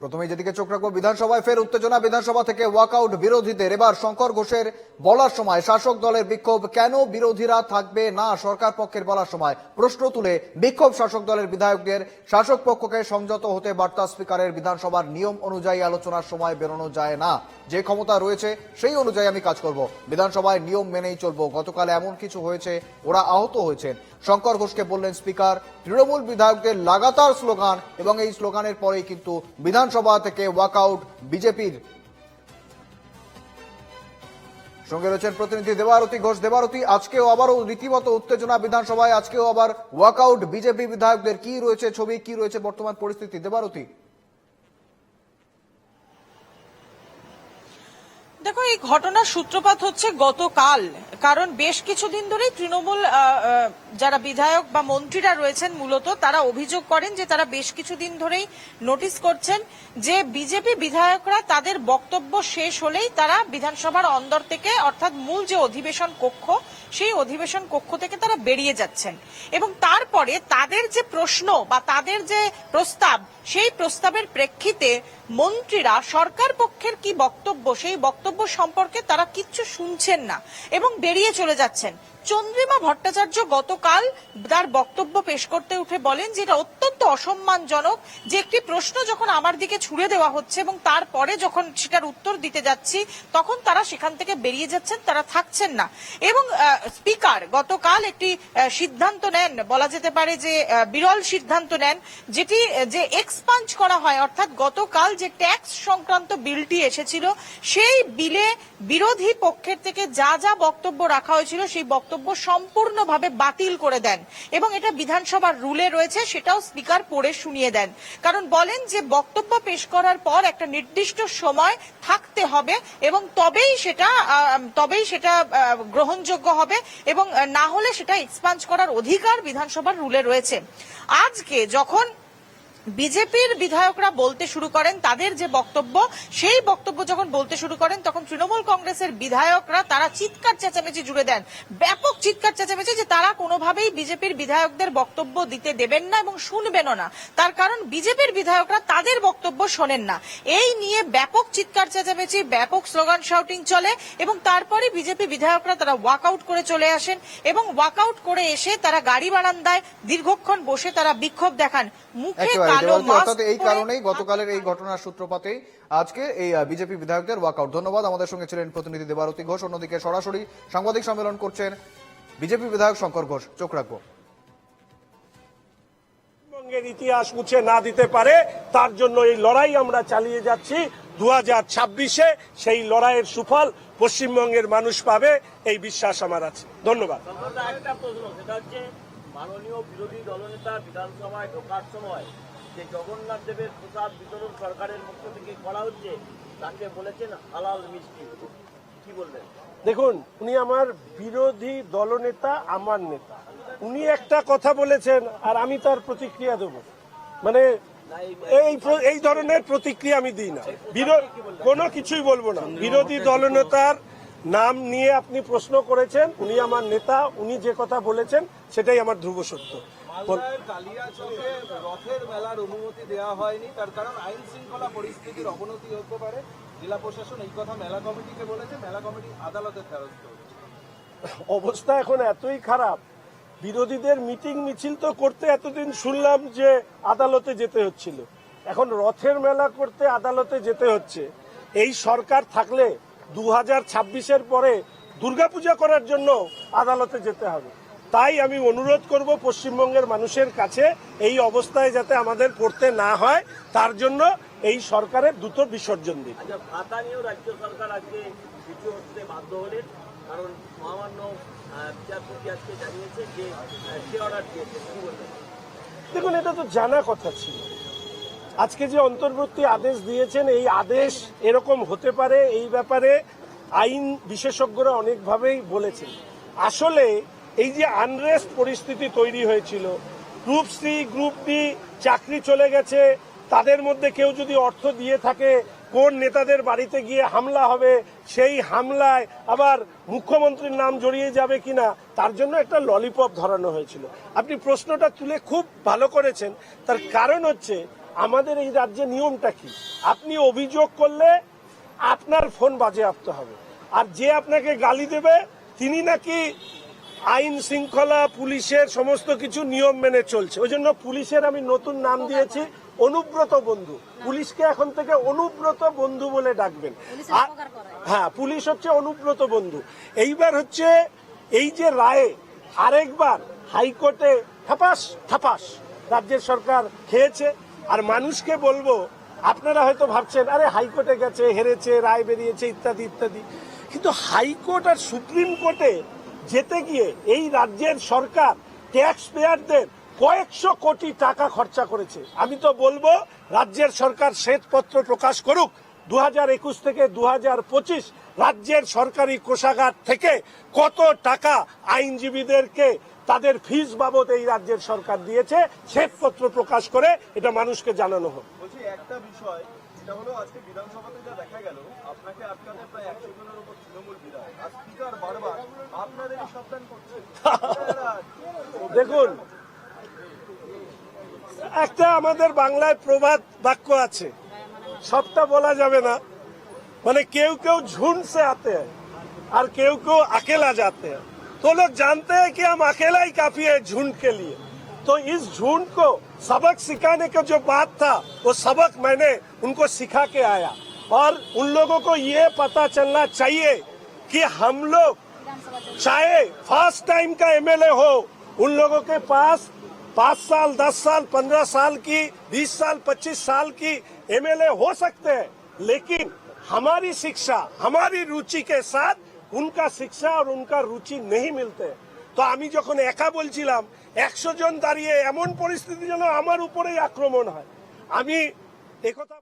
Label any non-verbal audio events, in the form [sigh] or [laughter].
প্রথমে যেদিকে চোখ রাখব, বিধানসভায় ফের উত্তেজনা, বিধানসভা থেকে ওয়াকআউট বিরোধীদের। এবার শঙ্কর ঘোষের বলার সময় শাসক দলের বিক্ষোভ, কেন বিরোধীরা থাকবে না সরকার পক্ষের বলার সময়? প্রশ্ন তুলে বিক্ষোভ শাসক দলের বিধায়কদের। শাসক পক্ষকে সংযত হতে বার্তা স্পিকারের বিধানসভার নিয়ম অনুযায়ী আলোচনার সময় বেরোনো যায় না। যে ক্ষমতা রয়েছে, সেই অনুযায়ী আমি কাজ করব। বিধানসভায় নিয়ম মেনেই চলবো। গতকাল এমন কিছু হয়েছে, ওরা আহত হয়েছেন। শঙ্কর ঘোষকে বললেন, স্পিকার, তৃণমূল বিধায়কদের লাগাতার স্লোগান এবং এই স্লোগানের পরেই কিন্তু বিধানসভা থেকে ওয়াকআউট বিজেপির। সঙ্গে রয়েছেন প্রতিনিধি দেবারতী ঘোষ। দেবারতী, আজকেও আবারও রীতিমতো উত্তেজনা বিধানসভায়, আজকেও আবার ওয়াকআউট বিজেপি বিধায়কদের। কি রয়েছে ছবি, কি রয়েছে বর্তমান পরিস্থিতি? দেবারতী। দেখো, এই ঘটনার সূত্রপাত হচ্ছে গতকাল, কারণ বেশ কিছুদিন ধরেই তৃণমূল যারা বিধায়ক বা মন্ত্রীরা রয়েছেন মূলত, তারা অভিযোগ করেন যে তারা বেশ কিছুদিন ধরেই নোটিশ করছেন যে বিজেপি বিধায়করা তাদের বক্তব্য শেষ হলেই তারা বিধানসভার অন্দর থেকে, অর্থাৎ মূল যে অধিবেশন কক্ষ, সেই অধিবেশন কক্ষ থেকে তারা বেরিয়ে যাচ্ছেন। এবং তারপরে তাদের যে প্রশ্ন বা তাদের যে প্রস্তাব, সেই প্রস্তাবের প্রেক্ষিতে মন্ত্রীরা সরকার পক্ষের কি বক্তব্য, সেই বক্তব্য সম্পর্কে তারা কিচ্ছু শুনছেন না এবং বেরিয়ে চলে যাচ্ছেন। চন্দ্রিমা ভট্টাচার্য গতকাল তার বক্তব্য পেশ করতে উঠে বলেন যে, এটা অত্যন্ত অসম্মানজনক যে একটি প্রশ্ন যখন আমার দিকে ছুড়ে দেওয়া হচ্ছে এবং তারপরে যখন সেটার উত্তর দিতে যাচ্ছি, তখন তারা সেখান থেকে বেরিয়ে যাচ্ছেন, তারা থাকছেন না। এবং স্পিকার গতকাল একটি সিদ্ধান্ত নেন, বলা যেতে পারে যে বিরল সিদ্ধান্ত নেন, যেটি, যে এক্সপাঞ্জ করা হয়, অর্থাৎ গতকাল যে ট্যাক্স সংক্রান্ত বিলটি এসেছিল, সেই বিলে বিরোধী পক্ষের থেকে যা যা বক্তব্য রাখা হয়েছিল সেই বক্তব্য সম্পূর্ণভাবে বাতিল করে দেন এবং এটা বিধানসভার রুলে রয়েছে, সেটাও স্পিকার পড়ে শুনিয়ে দেন। কারণ বলেন যে বক্তব্য পেশ করার পর একটা নির্দিষ্ট সময় থাকতে হবে এবং তবেই সেটা তবেই সেটা গ্রহণযোগ্য হবে এবং না হলে সেটা এক্সপাঞ্জ করার অধিকার বিধানসভার রুলে রয়েছে। আজকে যখন বিজেপির বিধায়করা বলতে শুরু করেন, তাদের যে বক্তব্য, সেই বক্তব্য যখন বলতে শুরু করেন, তখন তৃণমূল কংগ্রেসের বিধায়করা তারা চিৎকার চেঁচামেচি জুড়ে দেন। ব্যাপক চিৎকার চেঁচামেচি যে তারা কোনোভাবেই বিজেপির বিধায়কদের বক্তব্য দিতে দেবেন না এবং শুনবেনও না। তার কারণ বিজেপির বিধায়করা তাদের বক্তব্য শোনেন না। এই নিয়ে ব্যাপক চিৎকার চেঁচামেচি, ব্যাপক স্লোগান শাউটিং চলে এবং তারপরে বিজেপি বিধায়করা তারা ওয়াকআউট করে চলে আসেন এবং ওয়াকআউট করে এসে তারা গাড়ি বারান্দায় দীর্ঘক্ষণ বসে তারা বিক্ষোভ দেখান। মুখে অর্থাৎ এই কারণেই গতকালের এই ঘটনার সূত্রপাতেই আজকে এই বিজেপি বিধায়কদের ওয়াকআউট। ধন্যবাদ। আমাদের সঙ্গে ছিলেন প্রতিনিধি দেবারতী ঘোষ অন্যদিকে সরাসরি সাংবাদিক সম্মেলন করছেন বিজেপি বিধায়ক শঙ্কর ঘোষ। চোখ রাখব। পশ্চিমবঙ্গের ইতিহাস মুছে না দিতে পারে তার জন্য এই লড়াই আমরা চালিয়ে যাচ্ছি। দু হাজার ছাব্বিশে সেই লড়াইয়ের সুফল পশ্চিমবঙ্গের মানুষ পাবে এই বিশ্বাস আমার আছে। ধন্যবাদ। মাননীয় বিরোধী দলনেতা বিধানসভায় ঢোকার সময় যে জগন্নাথ দেবের প্রসাদ বিতরণ সরকারের পক্ষ থেকে করা হচ্ছে, তাকে বলেছেন হালাল মিষ্টি। কি বলবেন? দেখুন, উনি আমার বিরোধী দলনেতা, আমার নেতা। উনি একটা কথা বলেছেন, আর আমি তার প্রতিক্রিয়া দেব। মানে এই এই ধরনের প্রতিক্রিয়া আমি দিই না। কোনো কিছুই বলব না। বিরোধী দলনেতার নাম নিয়ে আপনি প্রশ্ন করেছেন, উনি আমার নেতা, উনি যে কথা বলেছেন, সেটাই আমার ধ্রুব সত্য। রথের মেলার অনুমতি দেওয়া হয়নি। তার কারণ আইন শৃঙ্খলা পরিস্থিতির অবনতি হতে পারে। জেলা প্রশাসন এই কথা মেলা কমিটিকে বলেছে। মেলা কমিটি আদালতে ফেরত অবস্থা এখন এতই খারাপ। বিরোধীদের মিটিং মিছিল তো করতে এতদিন শুনলাম যে আদালতে যেতে হচ্ছিল। এখন রথের মেলা করতে আদালতে যেতে হচ্ছে। এই সরকার থাকলে দু হাজার ছাব্বিশের পরে দুর্গাপূজা করার জন্য আদালতে যেতে হবে। তাই আমি অনুরোধ করব পশ্চিমবঙ্গের মানুষের কাছে এই অবস্থায় যাতে আমাদের পড়তে না হয় তার জন্য এই সরকারের দ্রুত বিসর্জন দিন আচ্ছা ভাতা নিয়েও রাজ্য সরকার আজকে কিছু হতে বাধ্য হলেন কারণ মহামান্য বিচারপতি আজকে জানিয়েছে যে সে অর্ডার দিয়েছে। দেখুন এটা তো জানা কথা ছিল। আজকে যে অন্তর্বর্তী আদেশ দিয়েছেন এই আদেশ এরকম হতে পারে এই ব্যাপারে আইন বিশেষজ্ঞরা অনেকভাবেই বলেছেন। আসলে এই যে আনরেস্ট পরিস্থিতি তৈরি হয়েছিল গ্রুপ সি গ্রুপ ডি চাকরি চলে গেছে, তাদের মধ্যে কেউ যদি অর্থ দিয়ে থাকে, কোন নেতাদের বাড়িতে গিয়ে হামলা হবে, সেই হামলায় আবার মুখ্যমন্ত্রীর নাম জড়িয়ে যাবে কিনা, তার জন্য একটা ললিপপ ধরানো হয়েছিল। আপনি প্রশ্নটা তুলে খুব ভালো করেছেন, তার কারণ হচ্ছে আমাদের এই রাজ্যে নিয়মটা কি? আপনি অভিযোগ করলে আপনার ফোন বাজেয়াপ্ত হবে, আর যে আপনাকে গালি দেবে, তিনি নাকি আইন শৃঙ্খলা পুলিশের সমস্ত কিছু নিয়ম মেনে চলছে। ওই জন্য পুলিশের আমি নতুন নাম দিয়েছি অনুব্রত বন্ধু। পুলিশকে এখন থেকে অনুব্রত বন্ধু বলে ডাকবেন। হ্যাঁ পুলিশ হচ্ছে অনুব্রত বন্ধু। এইবার হচ্ছে এই যে রায়ে আরেকবার হাইকোর্টে থাপাস থাপাস রাজ্যের সরকার খেয়েছে। আর মানুষকে বলব আপনারা হয়তো ভাবছেন আরে হাইকোর্টে গেছে হেরেছে রায় বেরিয়েছে ইত্যাদি ইত্যাদি। কিন্তু হাইকোর্ট আর সুপ্রিম কোর্টে যেতে গিয়ে এই রাজ্যের সরকার ট্যাক্স পেয়ারদের কয়েকশো কোটি টাকা খরচা করেছে। আমি তো বলব, রাজ্যের সরকার শ্বেতপত্র প্রকাশ করুক। দু হাজার একুশ থেকে দু হাজার পঁচিশ রাজ্যের সরকারি কোষাগার থেকে কত টাকা আইনজীবীদেরকে তাদের ফিস বাবদ এই রাজ্যের সরকার দিয়েছে, শ্বেতপত্র প্রকাশ করে এটা মানুষকে জানানো হোক। একটা বিষয় সেটা হলো আজকে বিধানসভাতে যা দেখা গেল আপনাকে আটকাতে প্রায় একশো জনের উপর তৃণমূল বিধায়ক আর স্পিকার বারবার আপনাদেরই সাবধান করছে [laughs] দেখুন একটা আমাদের বাংলায় প্রবাদ বাক্য আছে সবটা বলা যাবে না মানে केव केव झुंड से आते हैं और केव केव अकेला जाते हैं तो लोग जानते हैं कि हम अकेला ही काफी है झुंड के लिए तो इस झुंड को सबक सिखाने का जो बात था वो सबक मैंने उनको सिखा के आया और उन लोगों को ये पता चलना चाहिए कि हम लोग चाहे फर्स्ट टाइम का एमएलए हो उन लोगों के पास पाँच साल दस साल पंद्रह साल की बीस साल पच्चीस साल की एमएलए हो सकते हैं लेकिन हमारी शिक्षा हमारी रुचि के साथ उनका शिक्षा और उनका रुचि नहीं मिलते তো আমি যখন একা বলছিলাম একশো জন দাঁড়িয়ে এমন পরিস্থিতি যেন আমার উপরেই আক্রমণ হয়। আমি একথা